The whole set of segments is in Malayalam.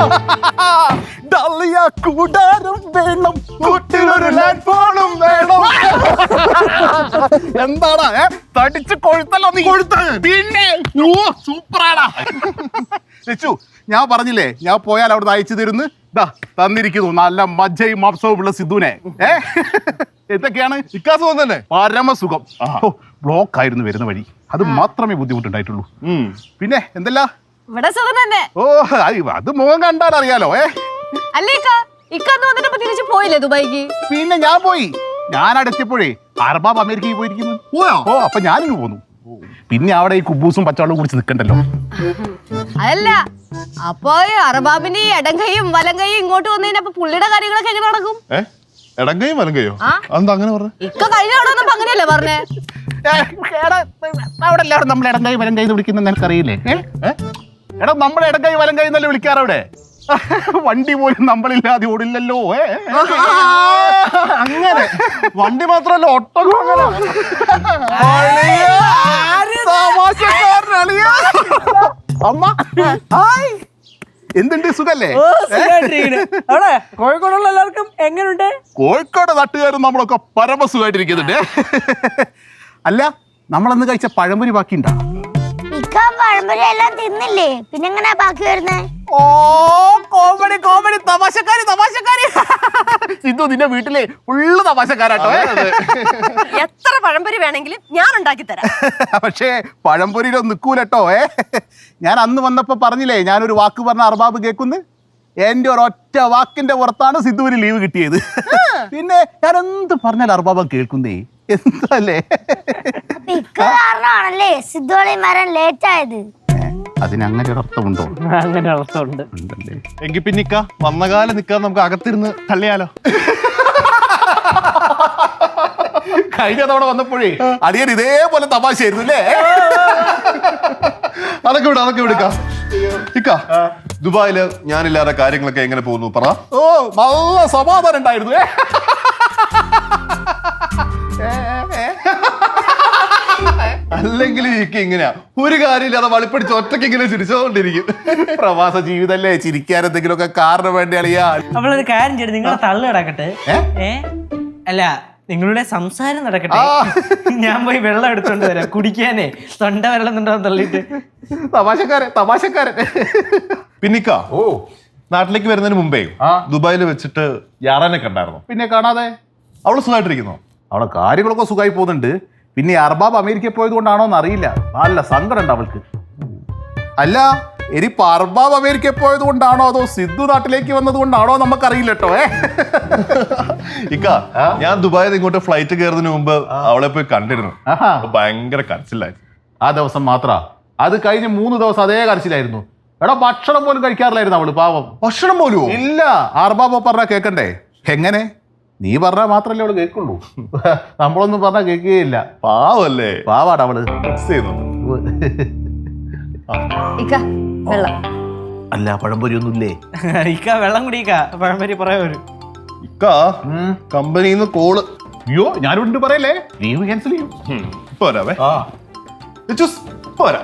ഡള്ളിയ കൂടാരം വേണം. കുട്ടിലൊരു ലാൻഡ് ഫോണും വേണം. എന്താടാ ഏ? തടിച്ച് കൊഴുത്തല്ലോ നീ. കൊഴുത്ത. പിന്നെ. ഓ സൂപ്പറാടാ. ലച്ചു ഞാൻ പറഞ്ഞില്ലേ ഞാൻ പോയാൽ അവിടെ അയച്ചു തരുന്നു. ദാ തന്നിരിക്കുന്നു. നല്ല മജ്ജയും മാംസവും ഉള്ള സിദ്ധുവിനെ. ഏ? എന്തൊക്കെയാണ്? ഇക്കാസ് തന്നെ പരമസുഖം. ബ്ലോക്ക് ആയിരുന്നു വരുന്ന വഴി. അത് മാത്രമേ ബുദ്ധിമുട്ടുണ്ടായിട്ടുള്ളൂ. പിന്നെ എന്തല്ല? ഇവിടെ സുഖം തന്നെ. ഓ അത് അത് മുഖം കണ്ടാൽ അറിയാലോ ഏ? അല്ലേ ഇക്ക? ഇക്ക അന്ന് തിരിച്ചു പോയില്ലേ ദുബായിക്ക്? പിന്നെ ഞാൻ പോയി. ഞാൻ അടുത്തപ്പോഴേ അർബാബ് അമേരിക്കയിൽ പോയിരിക്കുന്നു. പോയോ? ഓ അപ്പൊ ഞാനിങ്ങ് പോന്നു. പിന്നെ അവിടെ ഈ കുബൂസും പച്ചവെള്ളം കുടിച്ച് നിൽക്കണ്ടല്ലോ. അതല്ല അപ്പൊ ഈ അറബാബിന്റെ ഈ ഇടം കൈയും വലം കൈയും ഇങ്ങോട്ട് വന്നതിന് അപ്പൊ പുള്ളിയുടെ കാര്യങ്ങളൊക്കെ എങ്ങനെ നടക്കും? ഏ? ഇടങ്കയും വലങ്കയോ? അതെന്താ എന്താ അങ്ങനെ പറഞ്ഞു? ഇക്ക കഴിഞ്ഞ അവിടെ വന്നപ്പോ അങ്ങനെയല്ലേ പറഞ്ഞേ? അവിടെ എല്ലാവരും നമ്മൾ ഇടങ്കയും വലങ്കയും വിളിക്കുന്ന നിനക്കറിയില്ലേ? ഏ? എടാ നമ്മളെ ഇടം കൈ വലം കൈ എന്നല്ലേ വിളിക്കാറവിടെ വണ്ടി പോലും നമ്മളില്ലാതെ ഓടില്ലല്ലോ ഏ. അങ്ങനെ. വണ്ടി മാത്രല്ല ഒട്ടകം അങ്ങനെ. അമ്മ. ഹായ്. എന്തുണ്ട് സുഖല്ലേ? അവിടെ കോഴിക്കോടുള്ള എല്ലാവർക്കും എങ്ങനെയുണ്ട് കോഴിക്കോട് നാട്ടുകാരും നമ്മളൊക്കെ പരമസുഖമായിട്ടിരിക്കുന്നുണ്ട് അല്ല നമ്മളന്ന് കഴിച്ച പഴംപൊരി ബാക്കിയുണ്ടാ? ഇക്ക പഴംപൊരി എല്ലാം തിന്നില്ലേ? പിന്നെ എങ്ങനെ ബാക്കി വരുന്നേ? ഓ കോമഡി കോമഡി തമാശക്കാരി തമാശക്കാരി. സിദ്ധു നിന്റെ വീട്ടിലെ ഫുള്ള് തമാശക്കാരാട്ടോ എത്ര പഴംപൊരി വേണമെങ്കിലും ഞാൻ ഉണ്ടാക്കി തരാം. പക്ഷേ പഴംപൊരിയിലോ നിൽക്കൂലട്ടോ ഏ? ഞാൻ അന്ന് വന്നപ്പോ പറഞ്ഞില്ലേ ഞാനൊരു വാക്ക് പറഞ്ഞ അർബാബ് കേൾക്കുന്നു എന്റെ ഒറ്റ വാക്കിന്റെ പുറത്താണ് സിദ്ധുവിന് ലീവ് കിട്ടിയത്. പിന്നെ ഞാൻ എന്ത് പറഞ്ഞാൽ അർബാബ കേൾക്കുന്നേ? എന്തല്ലേ? കാരണമാണല്ലേ? സിദ്ധുവളി മരം ലേറ്റ് ആയത്. അതിനങ്ങനെ ഒരു അർത്ഥമുണ്ടോ അങ്ങനെ അർത്ഥമുണ്ട് ഉണ്ടല്ലേ? എങ്കിൽ പിന്നെ ഇക്ക വന്ന കാലം നിക്കാൻ നമുക്ക് അകത്തിരുന്ന് തള്ളിയാലോ? കഴിഞ്ഞ തവണ വന്നപ്പോഴേ അടിയൻ ഇതേപോലെ തമാശയായിരുന്നു അല്ലേ? അതൊക്കെ വിട അതൊക്കെ വിടുക്ക. ഇക്ക ദുബായിൽ ഞാനില്ലാതെ കാര്യങ്ങളൊക്കെ എങ്ങനെ പോകുന്നു? പറ. ഓ നല്ല സമാധാനം ഉണ്ടായിരുന്നു ഏ. അല്ലെങ്കിൽ ഇക്ക ഇങ്ങനെയാ. ഒരു കാര്യമില്ലാതെ വളിപ്പിടിച്ച് ഒറ്റയ്ക്ക് ഇങ്ങനെ ചിരിച്ചോണ്ടിരിക്കും. പ്രവാസ ജീവിതല്ലേ ചിരിക്കാൻ എന്തെങ്കിലുമൊക്കെ കാരണം വേണ്ടി അളിയാ? അവളൊരു കാര്യം ചെയ്ത് നിങ്ങളുടെ തള്ളു നടക്കട്ടെ ഏ? ഏ? അല്ല നിങ്ങളുടെ സംസാരം നടക്കട്ടെ. ഞാൻ പോയി വെള്ളം എടുത്തോണ്ട് വരാം. കുടിക്കാനേ. തൊണ്ട വെള്ളം ഉണ്ടാവും തള്ളിയിട്ട്. തമാശക്കാരൻ തമാശക്കാരൻ. പിന്നിക്ക ഓ. നാട്ടിലേക്ക് വരുന്നതിന് മുമ്പേ ദുബായിൽ വെച്ചിട്ട് യാറാനെ കണ്ടായിരുന്നു പിന്നെ കാണാതെ? അവൾ സുഖമായിട്ടിരിക്കുന്നു. അവളെ കാര്യങ്ങളൊക്കെ സുഖമായി പോകുന്നുണ്ട്. പിന്നെ ഈ അർബാബ് അമേരിക്കയിൽ പോയത് കൊണ്ടാണോ എന്ന് അറിയില്ല. നല്ല സങ്കടം ഉണ്ട് അവൾക്ക്. അല്ല ഇനിയിപ്പോ അർബാബ് അമേരിക്കയിൽ പോയത് കൊണ്ടാണോ അതോ സിദ്ധു നാട്ടിലേക്ക് വന്നത് കൊണ്ടാണോ നമുക്കറിയില്ല കേട്ടോ ഏ? ഇക്ക ഞാൻ ദുബായിൽ ഇങ്ങോട്ട് ഫ്ലൈറ്റ് കയറുന്നതിന് മുമ്പ് അവളെ പോയി കണ്ടിരുന്നു. ഭയങ്കര കരച്ചിലായിരുന്നു ആ ദിവസം മാത്ര. അത് കഴിഞ്ഞ് മൂന്ന് ദിവസം അതേ കരച്ചിലായിരുന്നു. എടാ ഭക്ഷണം പോലും കഴിക്കാറില്ലായിരുന്നു അവൾ പാവം. ഭക്ഷണം പോലും ഇല്ല. അർബാബ് പറഞ്ഞ കേക്കണ്ടേ? എങ്ങനെ? നീ പറഞ്ഞാൽ മാത്രല്ലേ അവൾ കേൾക്കുള്ളൂ. നമ്മളൊന്നും പറഞ്ഞാൽ കേൾക്കുകയില്ല. പാവല്ലേ? പാവാട അവൾ. ഇക്ക വെള്ളം. അല്ല പഴംപൊരി ഒന്നുമില്ലേ ഇക്ക വെള്ളം കുടിക്ക പഴംപൊരി പറയാ വരും. ഇക്ക കമ്പനിന്ന് നിന്ന് കോൾ. അയ്യോ ഞാനുണ്ട് പറയല്ലേ? ലീവ് ക്യാൻസൽ ചെയ്യും. പോരാവേ പോരാ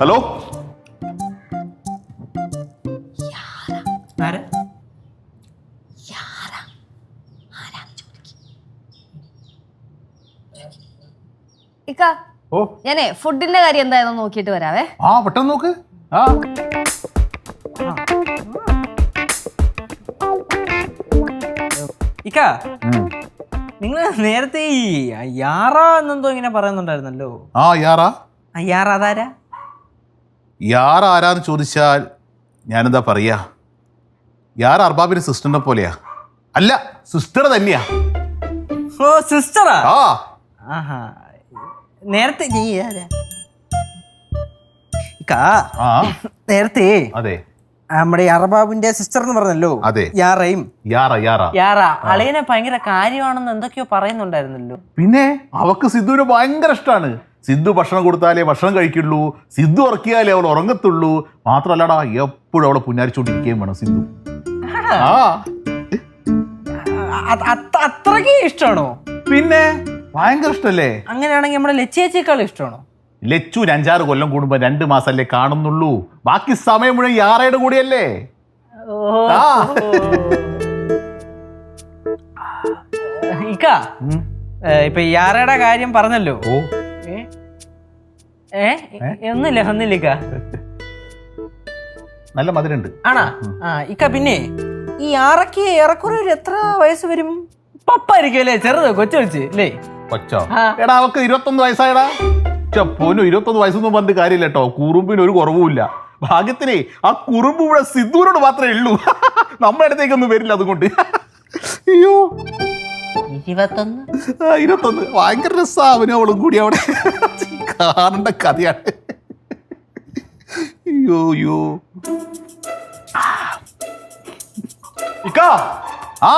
ഹലോ? ഇക്ക ഓ. ഞാനേ ഫുഡിന്റെ കാര്യം എന്തായാലും നോക്കിയിട്ട് വരാവേ. ആ പെട്ടെന്ന് നോക്ക്. ആ. ഇക്ക നിങ്ങൾ നേരത്തെ ഈ യാറ എന്നെന്തോ ഇങ്ങനെ പറയുന്നുണ്ടായിരുന്നല്ലോ. ആ യാറാ ആ യാറ അതാരാ? യാർ ആരാന്ന് ചോദിച്ചാൽ ഞാനെന്താ പറയാ? യാർ അർബാബിന്റെ സിസ്റ്ററിനെ പോലെയാ. അല്ല സിസ്റ്റർ തന്നെയാ. ഓ സിസ്റ്ററാ ആ. ആഹാ. നേരത്തെ ആരാ? ആ. നേരത്തെ അതെ. നമ്മുടെ അറബാബിന്റെ സിസ്റ്റർ എന്ന് പറഞ്ഞല്ലോ. അതെ. യാറയും. യാറ യാറ. യാറ അളിയനെ ഭയങ്കര കാര്യമാണെന്ന് എന്തൊക്കെയോ പറയുന്നുണ്ടായിരുന്നല്ലോ. പിന്നെ അവക്ക് സിദ്ധുവിന് ഭയങ്കര ഇഷ്ടമാണ് സിദ്ധു ഭക്ഷണം കൊടുത്താലേ ഭക്ഷണം കഴിക്കുള്ളൂ. സിദ്ധു ഉറക്കിയാലേ അവൾ ഉറങ്ങത്തുള്ളൂ. മാത്രല്ലടാ എപ്പോഴും അവളെ പുന്നാരിച്ചോണ്ടിരിക്കുകയും വേണം സിദ്ധു. ആ. അത്രയ്ക്ക് ഇഷ്ടമാണോ? പിന്നെ ഭയങ്കര ഇഷ്ടല്ലേ? അങ്ങനെയാണെങ്കിൽ നമ്മുടെ ലച്ചേച്ചേക്കാൾ ഇഷ്ടമാണോ? ലച്ചു അഞ്ചാറ് കൊല്ലം കൂടുമ്പോ രണ്ട് മാസല്ലേ കാണുന്നുള്ളൂ. ബാക്കി സമയം മുഴുവൻ യാറയുടെ കൂടിയല്ലേ? ആ. ഇക്ക ഏ, ഇപ്പൊ യാറയുടെ കാര്യം പറഞ്ഞല്ലോ. ഓ. ഏ? ഏ? ഒന്നില്ല ഒന്നില്ല ഇക്ക. നല്ല മധുരണ്ട് ആണാ? ആ ഇക്ക പിന്നെ ഈ ആറയ്ക്ക് ഏറെക്കുറെ ഒരു എത്ര വയസ്സ് വരും? പപ്പായിരിക്കും അല്ലേ? ചെറുത് കൊച്ചു കൊച്ച് അല്ലേ? കൊച്ചോ. എടാ അവക്ക് ഇരുപത്തൊന്ന് വയസ്സായടാ. ഛെ, പോനു ഇരുപത്തൊന്ന് വയസ്സൊന്നും പറഞ്ഞിട്ട് കാര്യമില്ല കേട്ടോ കുറുമ്പിന് ഒരു കുറവുമില്ല. ഭാഗ്യത്തിനെ ആ കുറുമ്പ് ഇവിടെ സിദ്ധൂരോട് മാത്രമേ ഉള്ളൂ. നമ്മുടെ അടുത്തേക്കൊന്നും വരില്ല അതുകൊണ്ട്. അയ്യോ. ഇരുപത്തൊന്ന്? ആ, ഇരുപത്തൊന്ന്. ഭയങ്കര രസാ അവനും അവളും കൂടി അവിടെ. കാണേണ്ട കഥയാണ്. അയ്യോ അയ്യോ. ഇക്ക. ആ.